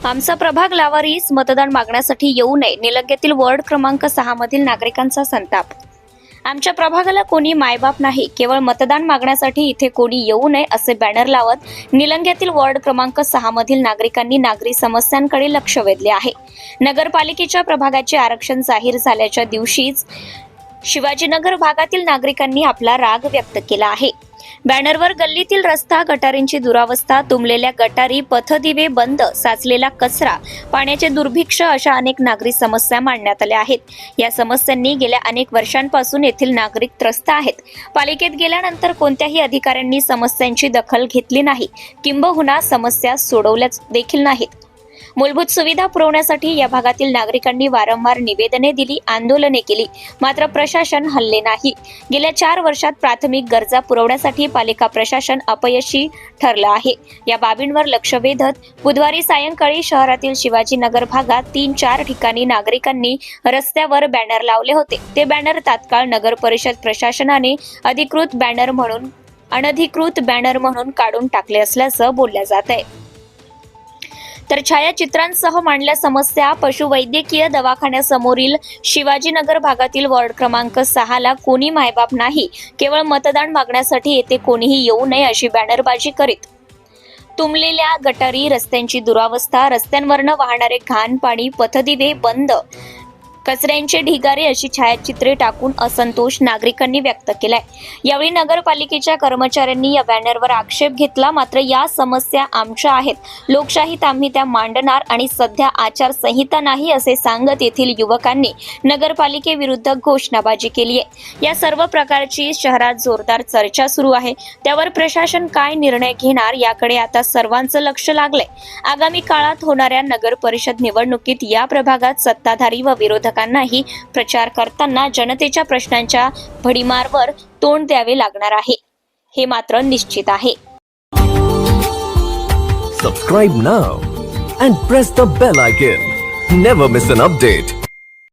आमचा प्रभाग लावारीस मतदान मागण्यासाठी येऊ नये. निलंग्यातील वॉर्ड क्रमांक सहा मधील नागरिकांचा संताप. आमच्या प्रभागाला कोणी मायबाप नाही. केवळ मतदान मागण्यासाठी इथे कोणी येऊ नये असे बॅनर लावत निलंग्यातील वॉर्ड क्रमांक सहा मधील नागरिकांनी नागरी समस्यांकडे लक्ष वेधले आहे. नगरपालिकेच्या प्रभागाचे आरक्षण जाहीर झाल्याच्या दिवशीच शिवाजीनगर भागातील नागरिकांनी आपला राग व्यक्त केला आहे. बॅनरवर गल्लीतील रस्ता गटारींची दुरावस्था तुंबलेल्या गटारी पथदिवे बंद साचलेला कचरा पाण्याचे दुर्भिक्ष अशा अनेक नागरिक समस्या मांडण्यात आल्या आहेत. या समस्यांनी गेल्या अनेक वर्षांपासून येथील नागरिक त्रस्त आहेत. पालिकेत गेल्यानंतर कोणत्याही अधिकाऱ्यांनी समस्यांची दखल घेतली नाही. किंबहुना समस्या सोडवल्या देखील नाहीत. मूलभूत सुविधा पुरवण्यासाठी या भागातील नागरिकांनी वारंवार निवेदने दिली आंदोलने केली. मात्र प्रशासन हल्ले नाही. गेल्या चार वर्षात प्राथमिक गरजा पुरवण्यासाठी पालिका प्रशासन अपयशी ठरलं आहे. या बाबींवर लक्ष वेधत बुधवारी सायंकाळी शहरातील शिवाजीनगर भागात तीन चार ठिकाणी नागरिकांनी रस्त्यावर बॅनर लावले होते. ते बॅनर तात्काळ नगर परिषद प्रशासनाने अधिकृत बॅनर म्हणून अनधिकृत बॅनर म्हणून काढून टाकले असल्याचं बोलल्या जात आहे. तर छायाचित्रांसह मांडल्या समस्या पशुवैद्यकीय दवाखान्यासमोरील शिवाजीनगर भागातील वॉर्ड क्रमांक सहाला कोणी मायबाप नाही केवळ मतदान मागण्यासाठी येथे कोणीही येऊ नये अशी बॅनरबाजी करीत. तुंबलेल्या गटारी रस्त्यांची दुरावस्था रस्त्यांवरनं वाहणारे घाण पाणी पथदिवे बंद कचऱ्यांचे ढिगारे अशी छायाचित्रे टाकून असंतोष नागरिकांनी व्यक्त केलाय. यावेळी नगरपालिकेच्या कर्मचाऱ्यांनी या बॅनरवर आक्षेप घेतला. मात्र या समस्या आमच्या आहेत. लोकशाहीत आम्ही त्या मांडणार आणि सध्या आचारसंहिता नाही असे सांगत येथील युवकांनी नगरपालिकेविरुद्ध घोषणाबाजी केली आहे. या सर्व प्रकारची शहरात जोरदार चर्चा सुरू आहे. त्यावर प्रशासन काय निर्णय घेणार याकडे आता सर्वांचं लक्ष लागलंय. आगामी काळात होणाऱ्या नगर परिषद निवडणुकीत या प्रभागात सत्ताधारी व विरोधकांनाही प्रचार करताना जनतेच्या प्रश्नांच्या भडीमारवर तोंड द्यावे लागणार आहे. हे मात्र निश्चित आहे. Subscribe now and press the bell icon never miss an update